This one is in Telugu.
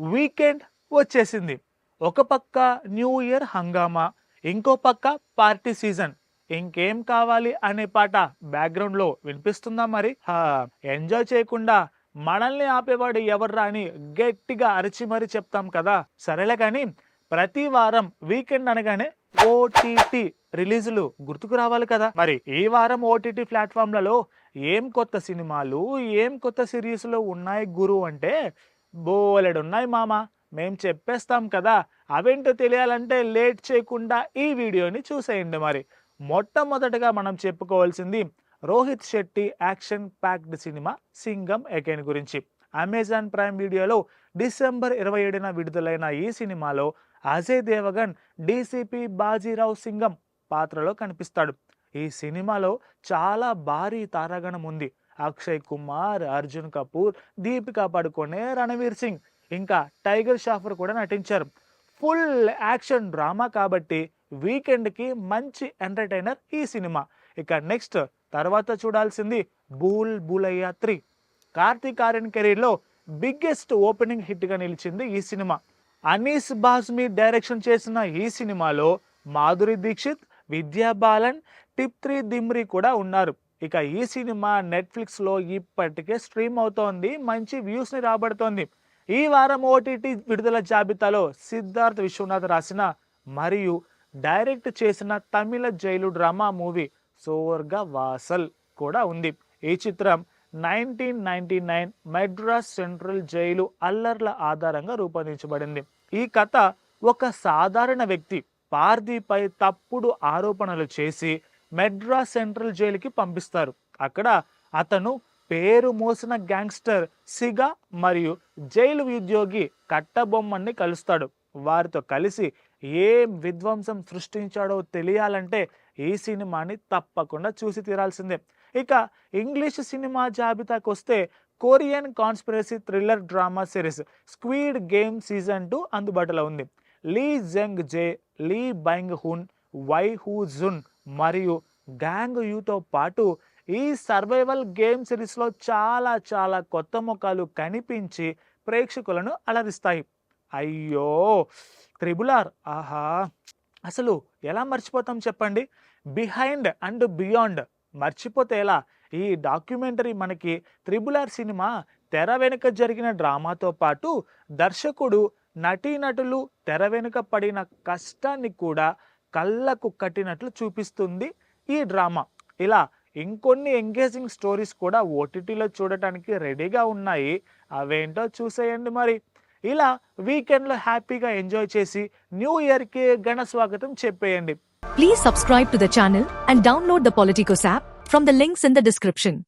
వీకెండ్ వచ్చేసింది. ఒక పక్క న్యూ ఇయర్ హంగామా ఇంకో పక్క పార్టీ సీజన్. ఇంకేం కావాలి అనే పాట బ్యాక్గ్రౌండ్లో వినిపిస్తుందా మరి? ఎంజాయ్ చేయకుండా మనల్ని ఆపేవాడు ఎవర్రా అని గట్టిగా అరిచి మరీ చెప్తాం కదా. సరేలే కానీ ప్రతి వారం వీకెండ్ అనగానే ఓటీటీ రిలీజులు గుర్తుకు రావాలి కదా. మరి ఈ వారం ఓటీటీ ప్లాట్ఫామ్లలో ఏం కొత్త సినిమాలు ఏం కొత్త సిరీస్లు ఉన్నాయి గురు అంటే బోలెడు ఉన్నాయి మామ. మేం చెప్పేస్తాం కదా అవేంటో తెలియాలంటే లేట్ చేయకుండా ఈ వీడియోని చూసేయండి మరి. మొట్టమొదటగా మనం చెప్పుకోవాల్సింది Rohit Shetty action packed cinema Singham Again గురించి. అమెజాన్ ప్రైమ్ వీడియోలో డిసెంబర్ ఇరవై ఏడున విడుదలైన ఈ సినిమాలో అజయ్ దేవగన్ డీసీపీ బాజీరావు సింగం పాత్రలో కనిపిస్తాడు. ఈ సినిమాలో చాలా భారీ తారాగణం ఉంది. అక్షయ్ కుమార్ అర్జున్ కపూర్ దీపికా పడుకొనే రణవీర్ సింగ్. ఇంకా టైగర్ షాఫర్ కూడా నటించారు. ఫుల్ యాక్షన్ డ్రామా కాబట్టి వీకెండ్కి మంచి ఎంటర్టైనర్ ఈ సినిమా. ఇక నెక్స్ట్ తర్వాత చూడాల్సింది బూల్ బూలయ్య త్రీ. కార్తీక్ ఆర్యన్ కెరీర్లో బిగ్గెస్ట్ ఓపెనింగ్ హిట్గా నిలిచింది ఈ సినిమా. అనీస్ బాస్మి డైరెక్షన్ చేసిన ఈ సినిమాలో మాధురి దీక్షిత్ విద్యా బాలన్ టిప్ త్రీ దిమ్రి కూడా ఉన్నారు. ఇక ఈ సినిమా నెట్ఫ్లిక్స్లో ఇప్పటికే స్ట్రీమ్ అవుతోంది మంచి వ్యూస్ని రాబడుతోంది. ఈ వారం ఓటీటీ విడుదల జాబితాలో సిద్ధార్థ్ విశ్వనాథ్ రాసిన మరియు డైరెక్ట్ చేసిన Tamil jail drama movie Sorga Vaasal కూడా ఉంది. ఈ చిత్రం nineteen ninety nine Madras central jail అల్లర్ల ఆధారంగా రూపొందించబడింది. ఈ కథ ఒక సాధారణ వ్యక్తి పార్దీపై తప్పుడు ఆరోపణలు చేసి మెడ్రాస్ సెంట్రల్ జైలుకి పంపిస్తారు. అక్కడ అతను పేరు మోసిన గ్యాంగ్స్టర్ సిగా మరియు జైలు ఉద్యోగి కట్టబొమ్మని కలుస్తాడు. వారితో కలిసి ఏం విధ్వంసం సృష్టించాడో తెలియాలంటే ఈ సినిమాని తప్పకుండా చూసి తీరాల్సిందే. ఇక ఇంగ్లీష్ సినిమా జాబితాకు వస్తే Korean conspiracy thriller drama series Squid Game season two అందుబాటులో ఉంది. Lee Jung Jae Lee Byung Hun Wi Ha Joon మరియు గ్యాంగ్ యూతో పాటు ఈ సర్వైవల్ గేమ్ సిరీస్లో చాలా చాలా కొత్త ముఖాలు కనిపించి ప్రేక్షకులను అలరిస్తాయి. అయ్యో! త్రిబులార్ ఆహా! అసలు ఎలా మర్చిపోతాం చెప్పండి? బిహైండ్ అండ్ బియాండ్ మర్చిపోతే ఎలా? ఈ డాక్యుమెంటరీ మనకి త్రిబులార్ సినిమా తెర వెనుక జరిగిన డ్రామాతో పాటు దర్శకుడు నటీనటులు తెర వెనుక పడిన కష్టాన్ని కూడా కళ్ళకు కట్టినట్లు చూపిస్తుంది ఈ డ్రామా. ఇలా ఇంకొన్ని ఎంగేజింగ్ స్టోరీస్ కూడా ఓటీటీలో చూడటానికి రెడీగా ఉన్నాయి. అవేంటో చూసేయండి మరి. ఇలా వీకెండ్లో హ్యాపీగా ఎంజాయ్ చేసి న్యూ ఇయర్కి ఘన స్వాగతం చెప్పేయండి. Please subscribe to the channel and download the Politicos app from the links in the description